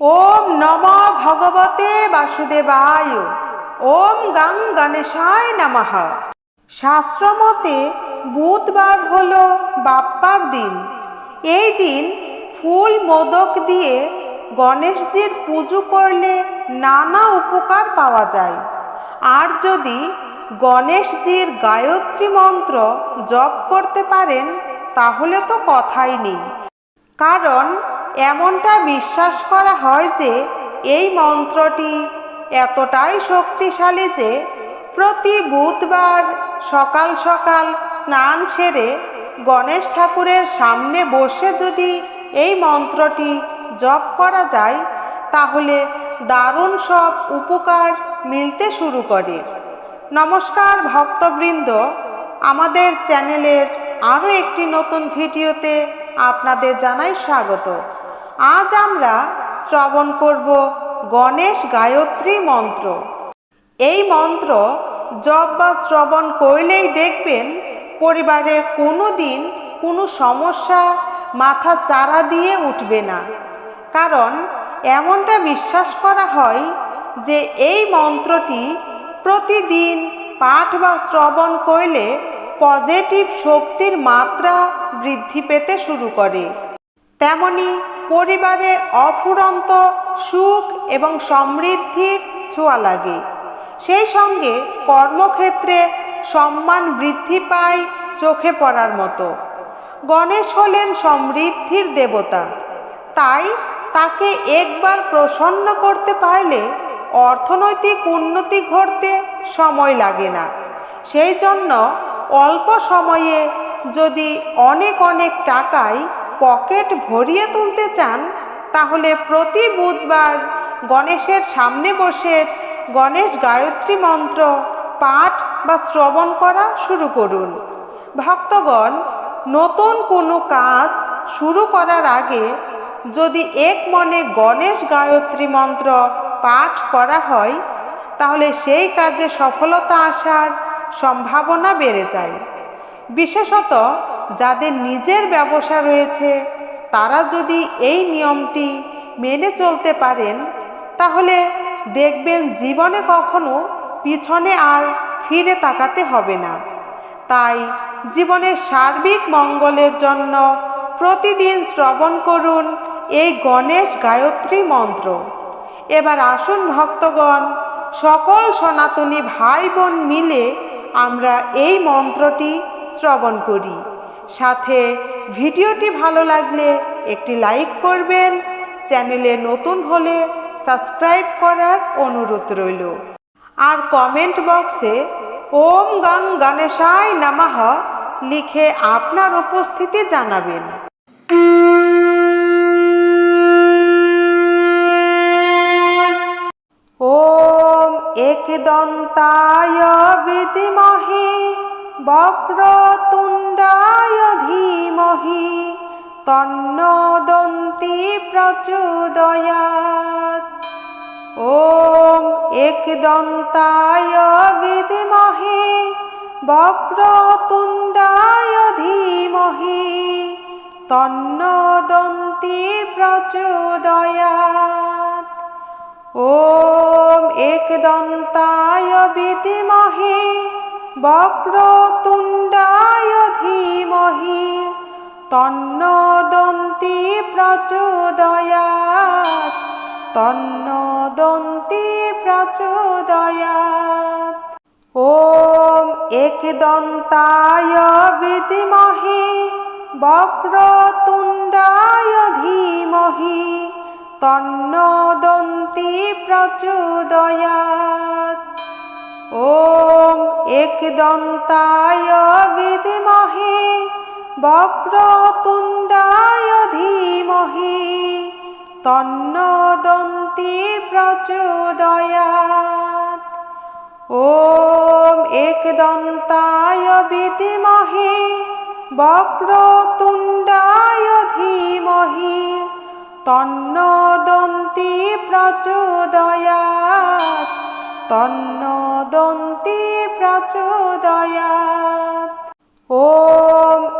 ওম নম ভগবতে বাসুদেবায়। ওম গাং গণেশায় নমঃ। শাস্ত্রমতে বুধবার হল বাপ্পার দিন। এই দিন ফুল মোদক দিয়ে গণেশজির পুজো করলে নানা উপকার পাওয়া যায়। আর যদি গণেশজির গায়ত্রী মন্ত্র জপ করতে পারেন, তাহলে তো কথাই নেই। কারণ এমনটা বিশ্বাস করা হয় যে এই মন্ত্রটি এতটাই শক্তিশালী যে প্রতি বুধবার সকাল সকাল স্নান সেরে গণেশ ঠাকুরের সামনে বসে যদি এই মন্ত্রটি জপ করা যায়, তাহলে দারুণ সব উপকার মিলতে শুরু করে। নমস্কার ভক্তবৃন্দ, আমাদের চ্যানেলের আরও একটি নতুন ভিডিওতে আপনাদের জানাই স্বাগত। আজ আমরা শ্রবণ করব গণেশ গায়ত্রী মন্ত্র। এই মন্ত্র জপ বা শ্রবণ করলেই দেখবেন পরিবারে কোনো দিন কোনো সমস্যা মাথা চারা দিয়ে উঠবে না। কারণ এমনটা বিশ্বাস করা হয় যে এই মন্ত্রটি প্রতিদিন পাঠ বা শ্রবণ করলে পজিটিভ শক্তির মাত্রা বৃদ্ধি পেতে শুরু করে। তেমনি পরিবারে অফুরন্ত সুখ এবং সমৃদ্ধির ছোঁয়া লাগে। সেই সঙ্গে কর্মক্ষেত্রে সম্মান বৃদ্ধি পায় চোখে পড়ার মতো। গণেশ হলেন সমৃদ্ধির দেবতা। তাই তাকে একবার প্রসন্ন করতে পারলে অর্থনৈতিক উন্নতি ঘটতে সময় লাগে না। সেই জন্য অল্প সময়ে যদি অনেক অনেক টাকায় পকেট ভরিয়ে তুলতে চান, তাহলে প্রতি বুধবার গণেশের সামনে বসে গণেশ গায়ত্রী মন্ত্র পাঠ বা শ্রবণ করা শুরু করুন। ভক্তগণ, নতুন কোনো কাজ শুরু করার আগে যদি এক মনে গণেশ গায়ত্রী মন্ত্র পাঠ করা হয়, তাহলে সেই কাজে সফলতা আসার সম্ভাবনা বেড়ে যায়। বিশেষত যাদের নিজের ব্যবসা রয়েছে, তারা যদি এই নিয়মটি মেনে চলতে পারেন, তাহলে দেখবেন জীবনে কখনো পিছনে আর ফিরে তাকাতে হবে না। তাই জীবনের সার্বিক মঙ্গলের জন্য প্রতিদিন শ্রবণ করুন এই গণেশ গায়ত্রী মন্ত্র। এবার আসুন ভক্তগণ, সকল সনাতনী ভাই বোন মিলে আমরা এই মন্ত্রটি শ্রবণ করি। সাথে ভিডিওটি ভালো লাগলে একটি লাইক করবেন। চ্যানেলে নতুন হলে সাবস্ক্রাইব করার অনুরোধ রইল। আর কমেন্ট বক্সে ওম গাং গণেশায় নামাহ লিখে আপনার উপস্থিতি জানাবেন। ওম একদন্তায় বিধিমহে বক্রতুণ্ডা মহীমহি তন্নদন্তি প্রচোদয়াৎ ওম একদন্তায় বিধিমহে বক্রতুণ্ডায় ধীমহি তন্নদন্তি প্রচোদয়াৎ ওম একদন্তায় বিধিমহে বক্রতুণ্ডায় তন্ন দন্তি প্রচোদয়াত তন্ন দন্তি প্রচোদয়াত। ওম এক একদন্তায় বিধিমহে, বক্রতুণ্ডায় ধীমহি, তন্নদন্তি প্রচোদয়াত। ওম এক দন্তায় বিধিমহে বক্রতুণ্ডায় ধীমহি তন্ন দন্তি প্রচোদয়াৎ ওম একদন্তায় বিদ্মহে বক্রতুণ্ডায় ধীমহি তন্ন দন্তি প্রচোদয়াৎ তন্ন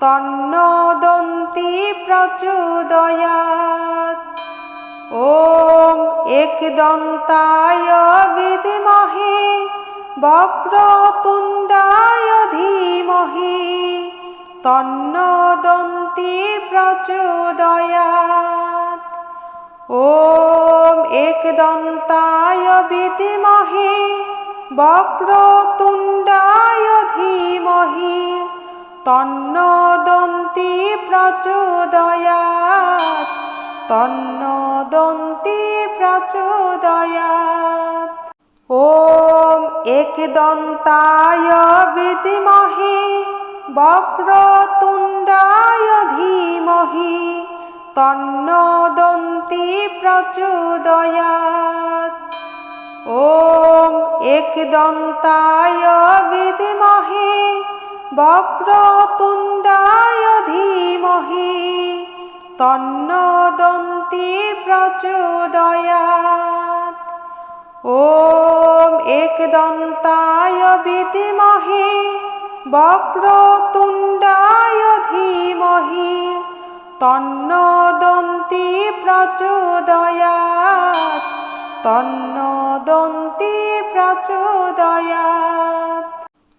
তন্নদন্তি প্রচুদয়াত। ও একদন্তায় বিধিমহে বক্রতুণ্ডায় ধীমহি। তন্নদন্তি প্রচোদয়াত। ও একদন্তায় বিধিমহে বক্রতুণ্ডায় ধীমহী। তন্ন তন্নদন্তি প্রচোদয়াত তন্নদন্তি প্রচোদয়াত। ওম একদন্তায় বিধিমহে, বক্রতুণ্ডায় ধীমহি তন্ন তন্নদন্তি প্রচোদয়াত। ওম একদন্তায় বিধিমহে বক্রতুণ্ডায় ধীমহি তন্নদন্তি প্রচোদয়াত। ওম একদন্তায় বিধিমহে বক্রতুণ্ডায় ধীমহি তন্নদন্তি প্রচোদয়াৎ তন্নদন্তি প্রচোদয়াত।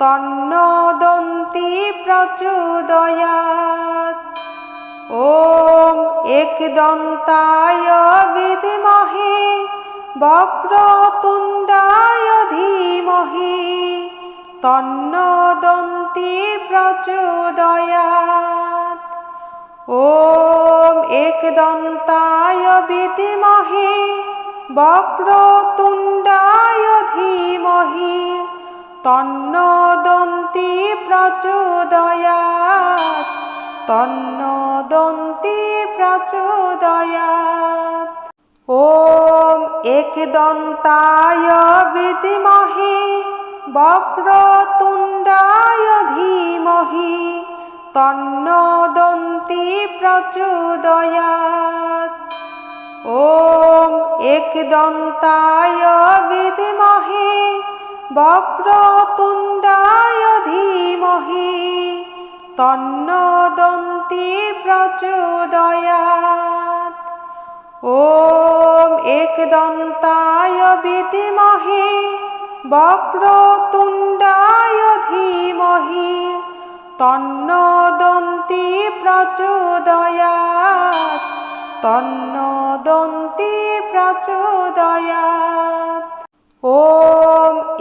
তন্নদন্তি প্রচোদয়াৎ ওম একদন্তায় বিধিমহে বক্রতুণ্ডায় ধীমহি। তন্নদন্তি প্রচোদয়াৎ ওম একদন্তায় বিধিমহে বক্রতুণ্ড তন্ন তন্নদন্তি প্রচোদয়াত তন্নদন্তি প্রচোদয়াত। ওম এক একদন্তায় বিধিমহে, বক্রতুণ্ডায় ধীমহি, তন্নদন্তি প্রচোদয়াত। ওম এক দন্তায় বিধিমহে वक्रतुण्डाय धीमहि तन्नदन्ति प्रचोदयात् ॐ एकदन्ताय विद्महे वक्रतुण्डाय धीमहि तन्नदन्ति प्रचोदयात् तन्नदन्ति प्रचोदयात् ॐ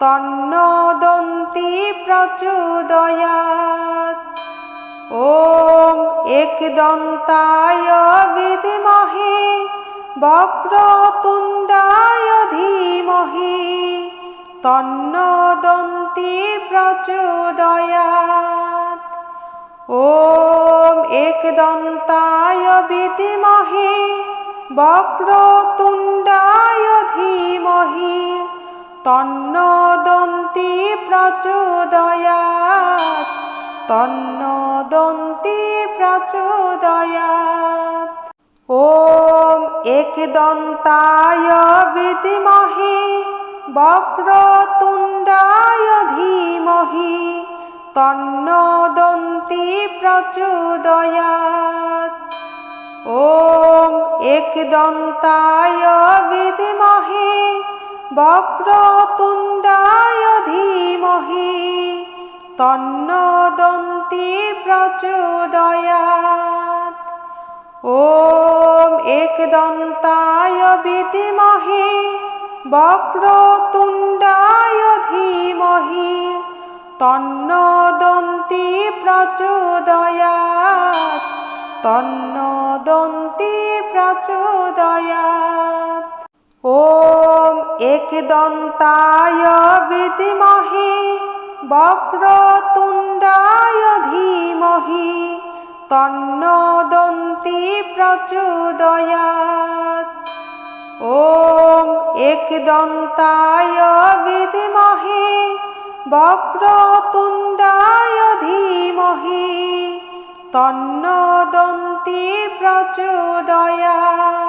তন্নদন্তি প্রচুদয়াত। ওম একদন্তায় বিধিমহে বক্রতুণ্ডায় ধীমহি। তন্নদন্তি প্রচোদয়াত। ওম একদন্তায় বিধিমহে বক্রতুণ্ডায় ধীমহে। তন্ন দন্তি প্রচোদয়াত, তন্নদন্তি প্রচোদয়াত। ওম একদন্তায় বিধিমহে, বক্রতুণ্ডায় ধীমহি তন্ন তন্নদন্তি প্রচোদয়াত। ওম একদন্তায় বিধিমহে বক্রতুণ্ডায় ধীমহি তন্নদন্তি প্রচোদয়াত। ওম একদন্তায় বিধিমহি বক্রতুণ্ডায় ধীমহি তন্নদন্তি প্রচোদয়াৎ তন্নদন্তি প্রচোদয়াত। ॐ एकदन्ताय विद्महे वक्रतुण्डाय धीमहि तन्नो दन्ति प्रचोदयात् ॐ एकदन्ताय विद्महे वक्रतुण्डाय धीमहि तन्नो दन्ति प्रचोदयात्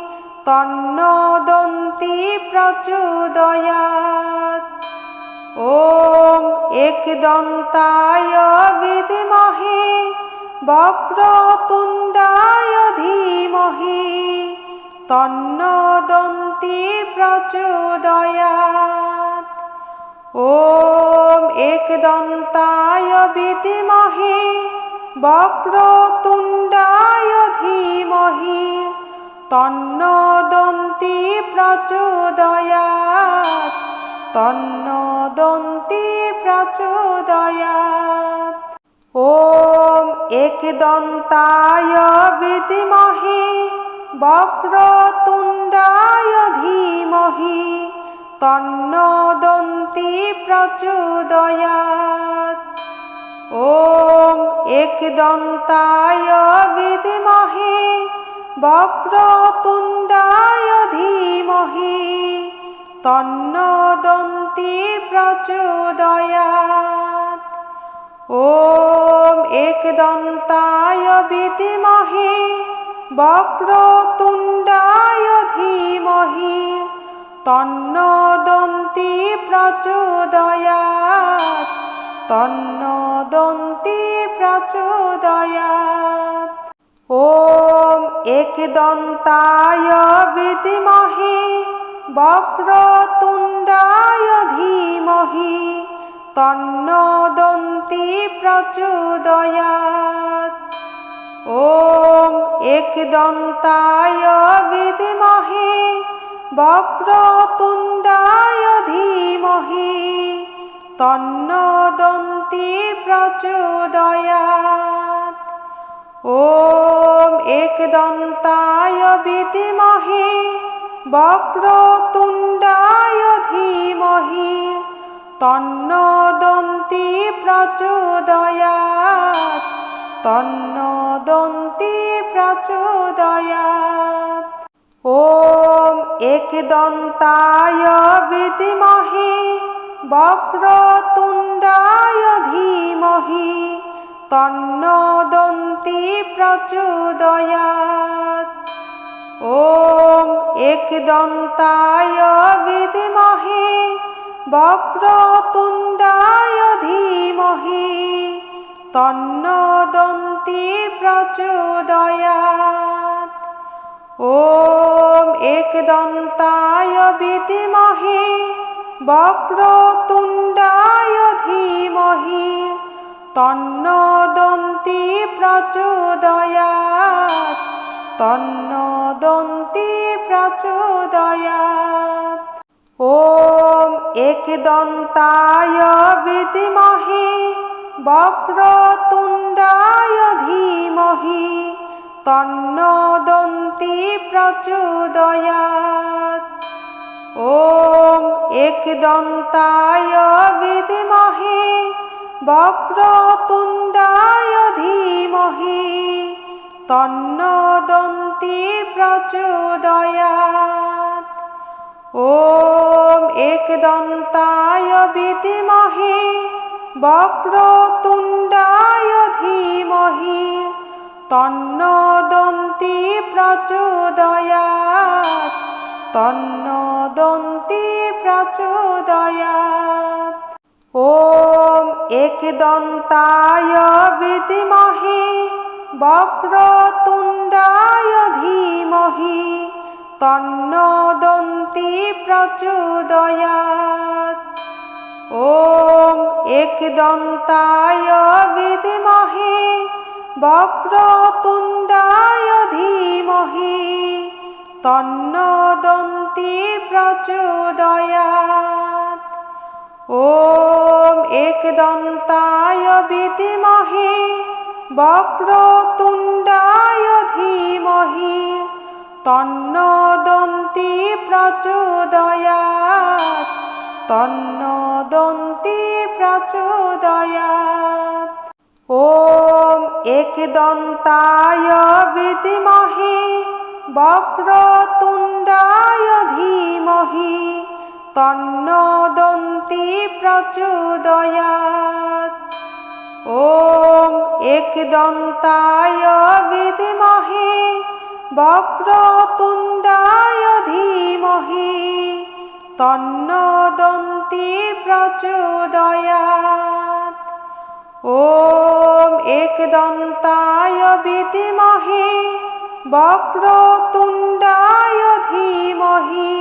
তন্নদন্তি প্রচোদয়াৎ ওম একদন্তায় বিধিমহে বক্রতুণ্ডায় ধীমহি। তন্নদন্তি প্রচোদয়াৎ ওম একদন্তায় বিধিমহে বক্রতুণ্ডায় ধীমহি। তন্ন তন্নদন্তি প্রচোদয়াত তন্নদন্তি প্রচোদয়াত। ওম এক একদন্তায় বিধিমহে বক্রতুণ্ডায় ধীমহি, তন্নদন্তি প্রচোদয়াত। ওম এক দন্তায় বিধিমহে বক্র তন্নদন্তি প্রচোদয়াত। ওম একদন্তায় বিধিমহে বক্রতুণ্ডায় ধীমহি। তন্নদন্তি প্রচোদয়াৎ তন্নদন্তি প্রচোদয়াত। ওম একদন্তায় বিধিমহে বক্রতুণ্ডায় ধীমহি তন্নদন্তি প্রচোদয়াৎ ওম একদন্তায় বিদ্মহে বক্রতুণ্ডায় ধীমহি তন্নদন্তি প্রচোদয়াৎ ওম একদন্তায় বিদ্মহে বক্রতুণ্ডায় ধীমহি তন্ন দন্তি প্রচোদয়া তন্ন দন্তি প্রচোদয়া ওম একদন্তায় বিধিমহি বক্রতুণ্ডায় ধীমহি তন্ন দন্তি প্রচোদয়া ॐ एकदन्ताय विद्महे वक्रतुण्डाय धीमहि तन्नो दन्ति प्रचोदयात् ॐ एकदन्ताय विद्महे वक्रतुण्डाय धीमहि तन्नो दन्ति তন্ন দন্তি প্রচোদয়াত। ওম একদন্তায় বিদিমহে বক্রতুণ্ডায় ধীমহি তন্ন দন্তি প্রচোদয়াত। ওম একদন্তায় বিদিমহে বক্রতুণ্ডায় ধীমহি। তন্নদন্তি প্রচোদয়াত। ওম একদন্তায় বিদ্মহে বক্রতুণ্ডায় ধীমহি তন্নদন্তি প্রচোদয়াৎ তন্নদন্তি প্রচোদয়াত। ওম একদন্তায় বিদ্মহে বক্রতুণ্ডায়ীমহি তন্নদন্তি প্রচোদয়াৎ ওম একদন্তায় বিদ্মহে বক্রতুণ্ডায় ধীমহি তন্নদন্তি প্রচোদয়াৎ ওম একদন্তায় বিদ্মহে বক্রতুণ্ডায় ধীমহি তন্ন দন্তি প্রচোদয়াৎ তন্ন দন্তি প্রচোদয়াৎ ওম একদন্তায় বিধিমহি বক্রতুণ্ডায় ধীমহি তন্ন দন্তি প্রচোদয়াৎ ॐ एकदन्ताय विद्महे वक्रतुण्डाय धीमहि तन्नो दन्ति प्रचोदयात् ॐ एकदन्ताय विद्महे वक्रतुण्डाय धीमहि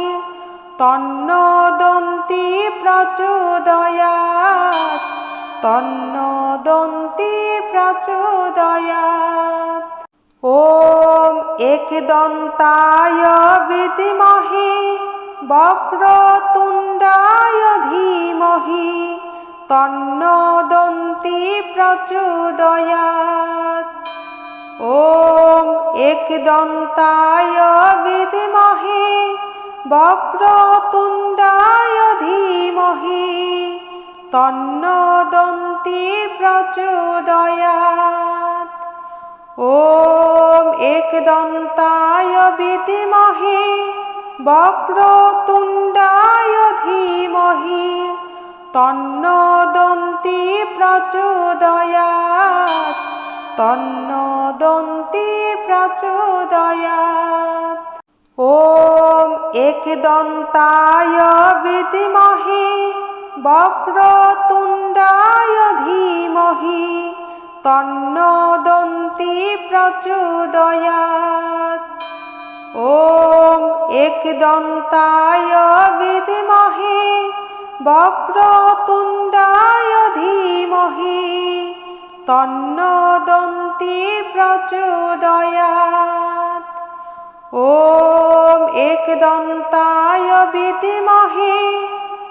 तन्नो दन्ति তন্ন দন্তি প্রচোদয়াত ওম একদন্তায় বিধিমহে, বক্রতুণ্ডায় ধীমহি তন্ন দন্তি প্রচোদয়াত ওম একদন্তায় বিধিমহে, বক্রতুণ্ডায় ধীমহি धीमहि तन्नो दन्ति प्रचोदयात् ॐ एकदन्ताय विद्महे वक्रतुण्डाय धीमहि तन्नो दन्ति प्रचोदयात् तन्नो दन्ति प्रचोदयात् ॐ एकदन्ताय विद्महे বক্রতুণ্ডায়ধিমহি তন্নদন্তি প্রচোদয়াৎ ওম একদন্তায় বিধিমহে বক্রতুণ্ডায় ধীমহি তন্নদন্তি প্রচোদয়াৎ ওম একদন্তায় বিধিমহে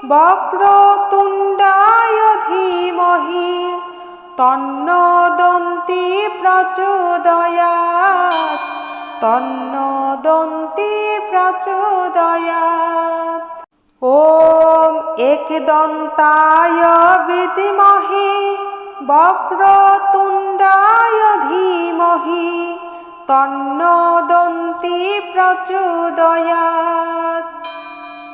বক্রতুণ্ডায় ধীমহি তন্ন দন্তি প্রচোদয়াৎ তন্ন দন্তি প্রচোদয়াৎ। ওম একদন্তায় বিধিমহি বক্রতুণ্ডায় ধীমহি তন্ন দন্তি প্রচোদয়াৎ।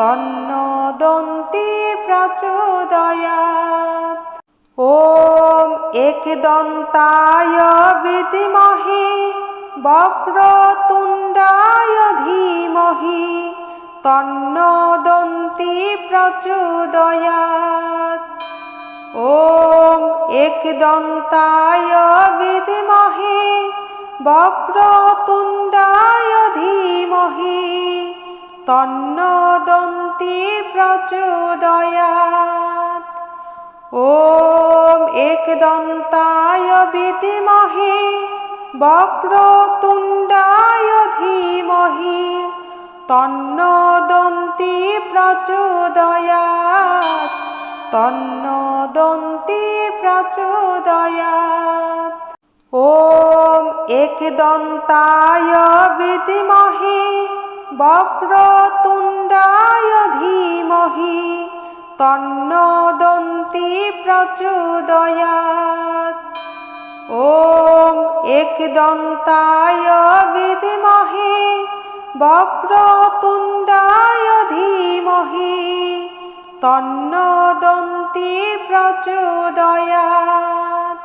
তন্ন তন্নদন্তি প্রচোদয়াৎ ওম একদন্তায় বিধিমহে, বক্রতুণ্ডায় ধীমহি, তন্নদন্তি প্রচোদয়াৎ ওম একদন্তায় বিধিমহে, বক্রতুণ্ডায় ধীমহী। তন্ন তন্নদন্তি প্রচোদয়াৎ ওম একদন্তায় বিদিমহে বক্রতুণ্ডায় ধীমহি, তন্নদন্তি প্রচোদয়াৎ তন্নদন্তি প্রচোদয়াৎ ওম একদন্তায় বিদিমহে বক্রতুণ্ডায় ধীমহি তন্ন দন্তি প্রচোদয়াৎ ওম একদন্তায় বিধিমহে বক্রতুণ্ডায় ধীমহি তন্ন দন্তি প্রচোদয়াৎ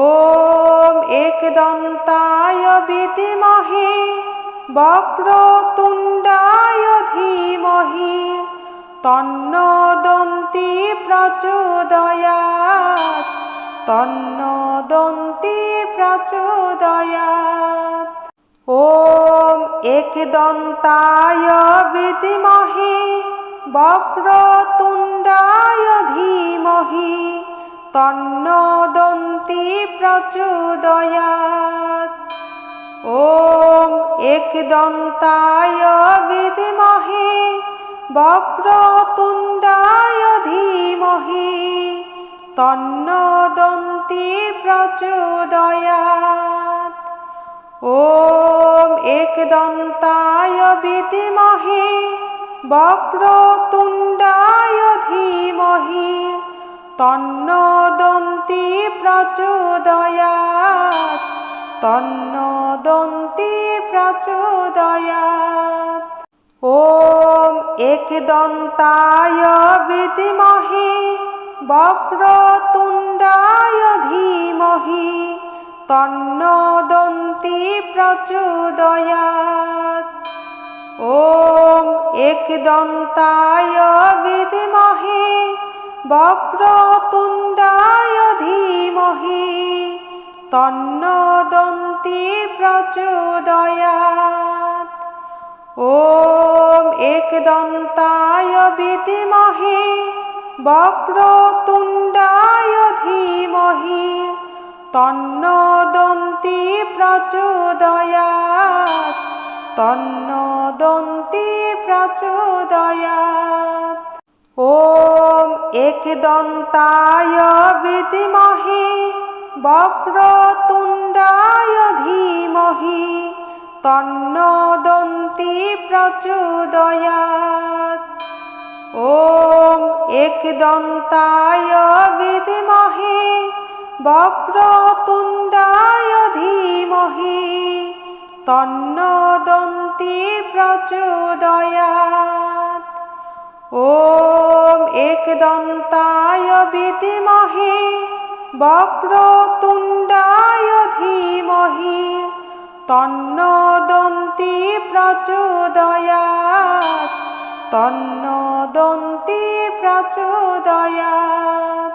ওম একদন্তায় বিধিমহে বক্রতুণ্ডায় ধীমহি তন্ন দন্তি প্রচোদয়াত তন্ন দন্তি প্রচোদয়াত ওম একদন্তায় বিধিমহি বক্রতুণ্ডায় ধীমহি তন্ন দন্তি প্রচোদয়াত ॐ एकदन्ताय विद्महे वक्रतुण्डाय धीमहि तन्नो दन्ति प्रचोदयात् ॐ एकदन्ताय विद्महे वक्रतुण्डाय धीमहि तन्नो दन्ति তন্ন দন্তি প্রচোদয়াত। ওম এক একদন্তায় বিধিমহে, বক্রতুণ্ডায় ধীমহি তন্ন দন্তি প্রচোদয়াত। ওম এক একদন্তায় বিধিমহে, বক্রতুণ্ডায় ধীমহি। धीमहि तन्नो दन्ति प्रचोदयात् ॐ एकदन्ताय विद्महे वक्रतुण्डाय धीमहि तन्नो दन्ति प्रचोदयात् तन्नो दन्ति प्रचोदयात् ॐ एकदन्ताय विद्महे বক্রতুণ্ডায় ধীমহি তন্নদন্তি প্রচোদয়াৎ ও একদন্তায় বিদ্মহে বক্রতুণ্ডায় ধীমহি তন্নদন্তি প্রচোদয়াৎ ও একদন্তায় বিদ্মহে বক্রতুণ্ডায় ধীমহি তন্ন দন্তি প্রচোদয়াৎ তন্ন দন্তি প্রচোদয়াৎ।